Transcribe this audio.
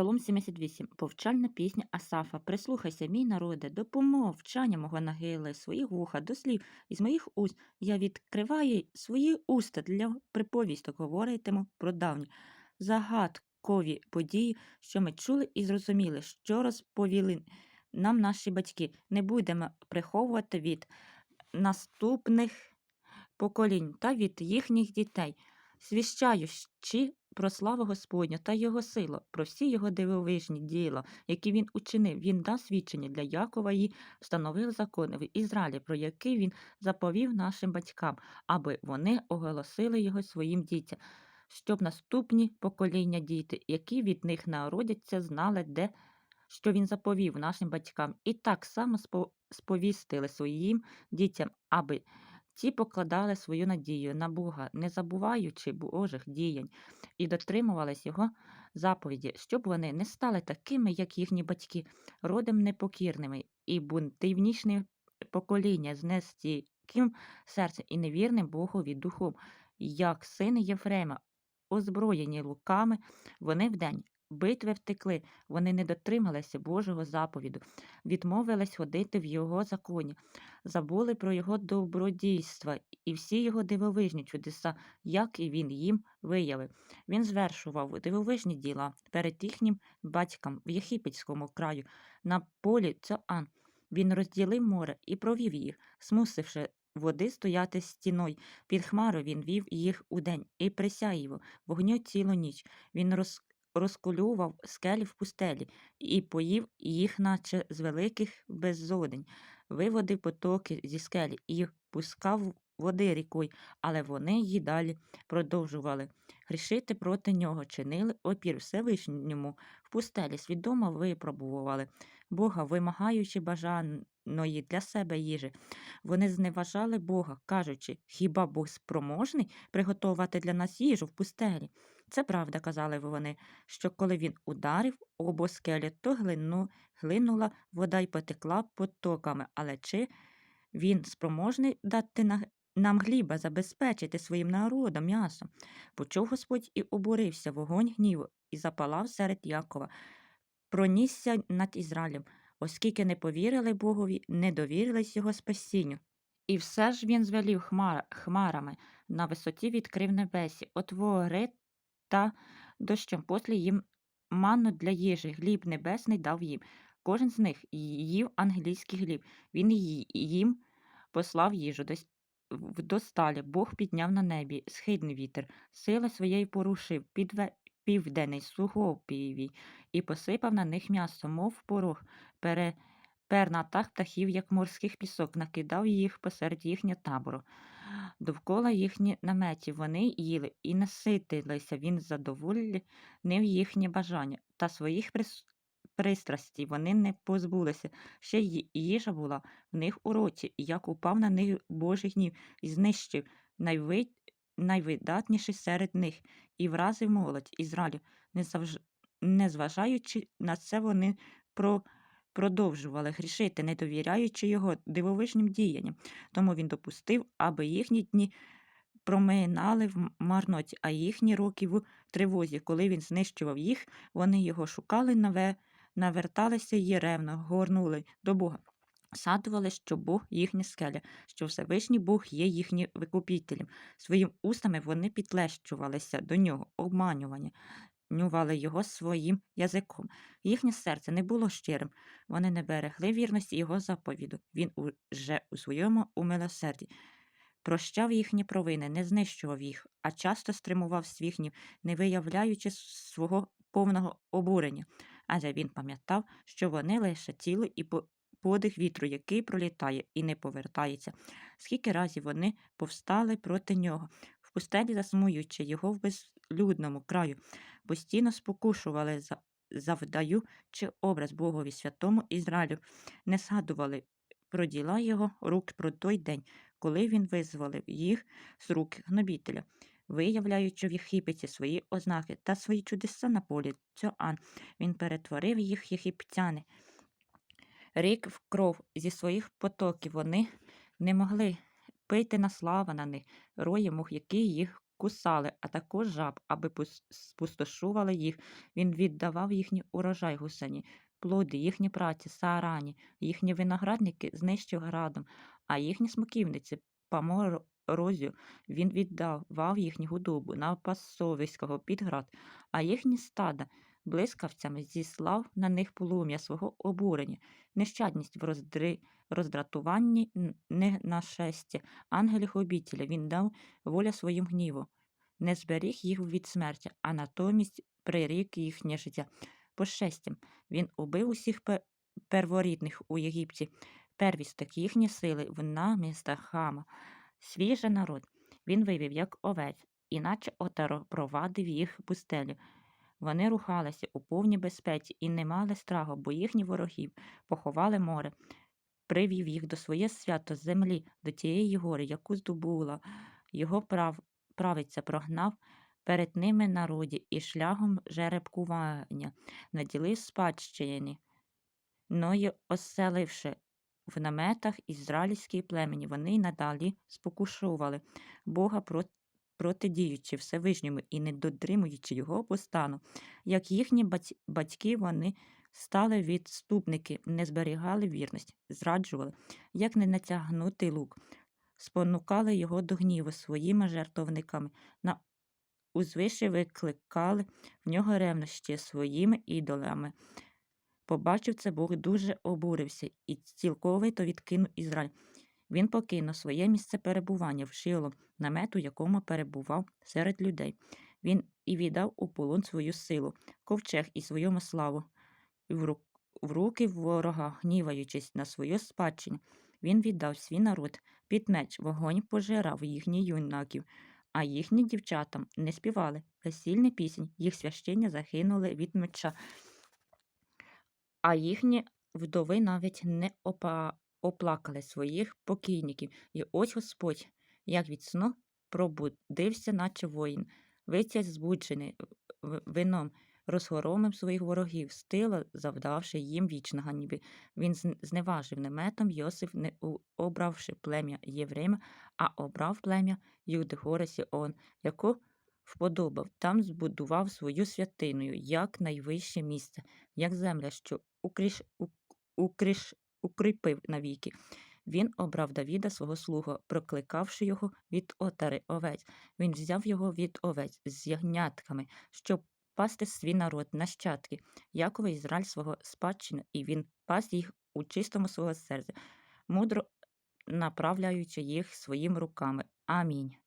Псалом 78. Повчальна пісня Асафа. Прислухайся, мій народе, допомов вчання мого нагили, свої вуха до слів із моїх уст. Я відкриваю свої уста для приповісток, говоритиму про давні загадкові події, що ми чули і зрозуміли, що розповіли нам наші батьки. Не будемо приховувати від наступних поколінь та від їхніх дітей, свіщаючи про славу Господню та його силу, про всі його дивовижні діла, які він учинив. Він дав свідчення для Якова і встановив закони в Ізраїлі, про які він заповів нашим батькам, аби вони оголосили його своїм дітям, щоб наступні покоління діти, які від них народяться, знали, де що він заповів нашим батькам, і так само спо- сповістили своїм дітям, аби ті покладали свою надію на Бога, не забуваючи Божих діянь, і дотримувались його заповіді, щоб вони не стали такими, як їхні батьки, родом непокірними і бунтивнішним покоління з нестійким серцем і невірним Богові духом, як сини Єфрема, озброєні луками, вони вдень. Битви втекли, вони не дотрималися Божого заповіду, відмовились ходити в його законі, забули про його добродійства і всі його дивовижні чудеса, як і він їм виявив. Він звершував дивовижні діла перед їхнім батькам в Єгипетському краю на полі Цоан. Він розділив море і провів їх, змусивши води стояти стіною. Під хмару він вів їх удень і присяїв вогню цілу ніч. Він роз розколював скелі в пустелі і поїв їх, наче з великих беззодень, виводив потоки зі скелі і пускав води рікою, але вони її далі продовжували. Грішити проти нього чинили опір Всевишньому в пустелі, свідомо випробували Бога, вимагаючи бажаної для себе їжі. Вони зневажали Бога, кажучи, хіба Бог спроможний приготувати для нас їжу в пустелі? Це правда, казали вони, що коли він ударив обо скелі, то глину, глинула вода й потекла потоками. Але чи він спроможний дати на, нам гліба, забезпечити своїм народом м'ясо? Почув Господь і обурився вогонь гніву і запалав серед Якова, пронісся над Ізраїлем, оскільки не повірили Богові, не довірились його спасінню. І все ж він звелів хмар, хмарами, на висоті відкрив небесі, отвори та дощем послі їм манну для їжі, гліб небесний дав їм. Кожен з них їв англійський гліб. Він їм послав їжу десь вдосталі. Бог підняв на небі схидний вітер, сила своєї порушив підве... південний сугопівій і посипав на них м'ясо, мов порох, пере... пернатах птахів, як морських пісок, накидав їх посеред їхнього табору. Довкола їхні наметі вони їли і наситилися, він задовольнив їхнє бажання, та своїх прис... пристрастей вони не позбулися. Ще їжа була в них у роті, як упав на них Божий гнів і знищив найви... найвидатніший серед них, і вразив молодь Ізраїлю, не, завж... не зважаючи на це, вони про... продовжували грішити, не довіряючи його дивовижнім діянням. Тому він допустив, аби їхні дні проминали в марноті, а їхні роки в тривозі. Коли він знищував їх, вони його шукали, наве... наверталися й ревно, горнули до Бога. Садували, що Бог їхня скеля, що Всевишній Бог є їхнім викупітелем. Своїм устами вони підлещувалися до нього, обманювання, нювали його своїм язиком. Їхнє серце не було щирим, вони не берегли вірності його заповіду. Він уже у своєму умилосерді прощав їхні провини, не знищував їх, а часто стримував свій гнів, не виявляючи свого повного обурення. Адже він пам'ятав, що вони лише тіло і подих вітру, який пролітає і не повертається. Скільки разів вони повстали проти нього, в пустелі засмуючи його в безлюдному краю, постійно спокушували за завдаю чи образ Богові святому Ізраїлю, не згадували про діла його рук про той день, коли він визволив їх з рук гнобітеля, виявляючи в Єгипеті свої ознаки та свої чудеса на полі Цьоан, він перетворив їх єгиптяни. Рік в кров зі своїх потоків вони не могли пити на слава на них, рої мух, які їх кусали, а також жаб, аби спустошували їх. Він віддавав їхній урожай гусені, плоди, їхні праці, саарані, їхні виноградники знищив градом, а їхні смоківниці по морозю він віддавав їхню худобу на пасовиського під град, а їхні стада блискавцями зіслав на них полум'я свого обурення, нещадність в роздри... роздратуванні, не нашестя, ангелів обітіля він дав воля своїм гніву, не зберіг їх від смерті, а натомість прирік їхнє життя. Пошестям він убив усіх перворідних у Єгипті, первісток їхні сили в намістах хама. Свій же народ він вивів як овець, іначе отаро провадив їх пустелю. Вони рухалися у повній безпеці і не мали страху, бо їхні ворогів поховали море, привів їх до своє свято землі, до тієї гори, яку здобула. Його прав... правиця прогнав перед ними народі і шляхом жеребкування наділив спадщини. Ної оселивши в наметах ізраїльській племені, вони й надалі спокушували Бога про- протидіючи Всевишньому і не дотримуючи його постану. Як їхні батьки, вони стали відступники, не зберігали вірність, зраджували, як не натягнутий лук, спонукали його до гніву своїми жертовниками, на узвище викликали в нього ревнощі своїми ідолами. Побачив це Бог дуже обурився і цілковито відкинув Ізраїль. Він покинув своє місце перебування в Шило, намет, у якому перебував серед людей. Він і віддав у полон свою силу, ковчег і свою славу. І в, ру- в руки ворога, гніваючись на свою спадщину, він віддав свій народ під меч, вогонь пожирав їхніх юнаків, а їхні дівчатам не співали весільний пісень, їх священня загинули від меча а їхні вдови навіть не опа... оплакали своїх покійників. І ось Господь, як від сну, пробудився, наче воїн, витязь збуджений вином, розгоромив своїх ворогів, стило завдавши їм вічного ніби. Він зневажив наметом Йосиф, не обравши плем'я Єврейма, а обрав плем'я Юди гори Сіон, яку вподобав, там збудував свою святиною, як найвище місце, як земля, що укріш, укріш, укріпив навіки. Він обрав Давіда свого слугу, прокликавши його від отари овець. Він взяв його від овець з ягнятками, щоб пасти свій народ нащадки, Якова Ізраїль свого спадщину, і він пас їх у чистому свого серця, мудро направляючи їх своїми руками. Амінь.